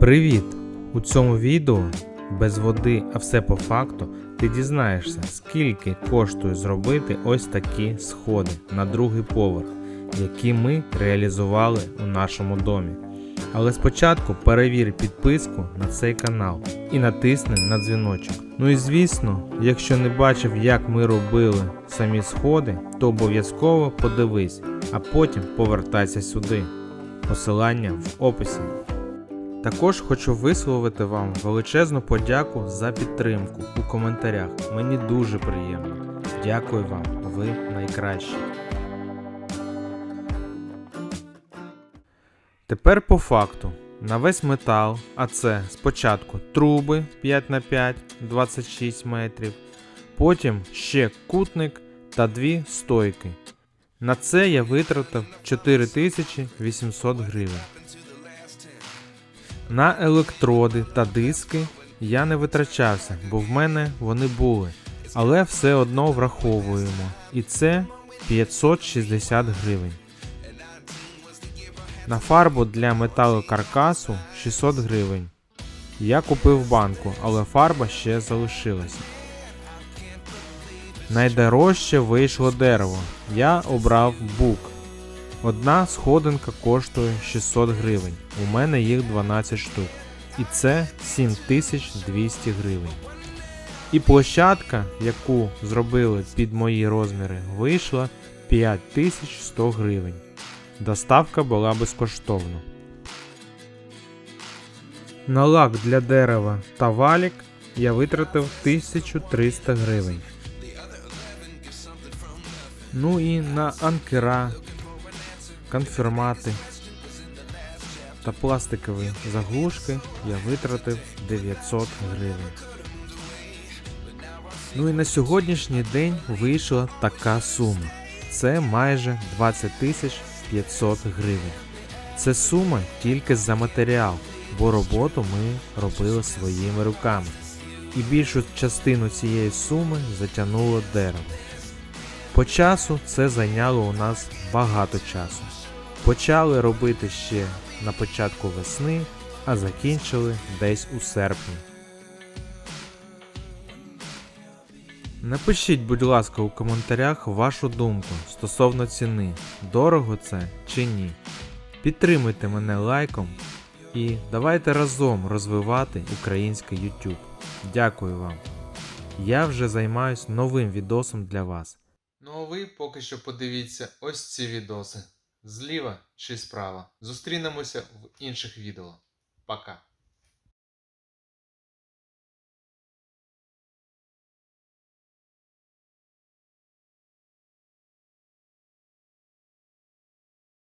Привіт! У цьому відео без води, а все по факту, ти дізнаєшся, скільки коштує зробити ось такі сходи на другий поверх, які ми реалізували у нашому домі. Але спочатку перевір підписку на цей канал і натисни на дзвіночок. Ну і звісно, якщо не бачив, як ми робили самі сходи, то обов'язково подивись, а потім повертайся сюди. Посилання в описі. Також хочу висловити вам величезну подяку за підтримку у коментарях. Мені дуже приємно. Дякую вам, ви найкращі. Тепер по факту. На весь метал, а це спочатку труби 5х5 26 метрів, потім ще кутник та дві стойки. На це я витратив 4800 гривень. На електроди та диски я не витрачався, бо в мене вони були. Але все одно враховуємо. І це 560 гривень. На фарбу для металокаркасу 600 гривень. Я купив банку, але фарба ще залишилася. Найдорожче вийшло дерево. Я обрав бук. Одна сходинка коштує 600 гривень. У мене їх 12 штук. І це 7200 гривень. І площадка, яку зробили під мої розміри, вийшла 5100 гривень. Доставка була безкоштовна. На лак для дерева та валік я витратив 1300 гривень. Ну і на анкера, конфірмати та пластикові заглушки я витратив 900 гривень. Ну і на сьогоднішній день вийшла така сума. Це майже 20 тисяч 500 гривень. Це сума тільки за матеріал, бо роботу ми робили своїми руками. І більшу частину цієї суми затягнуло дерево. По часу це зайняло у нас багато часу. Почали робити ще на початку весни, а закінчили десь у серпні. Напишіть, будь ласка, у коментарях вашу думку стосовно ціни, дорого це чи ні. Підтримуйте мене лайком і давайте разом розвивати український YouTube. Дякую вам. Я вже займаюсь новим відосом для вас. Ну а ви поки що подивіться ось ці відоси. Зліва чи справа. Зустрінемося в інших відео. Пока.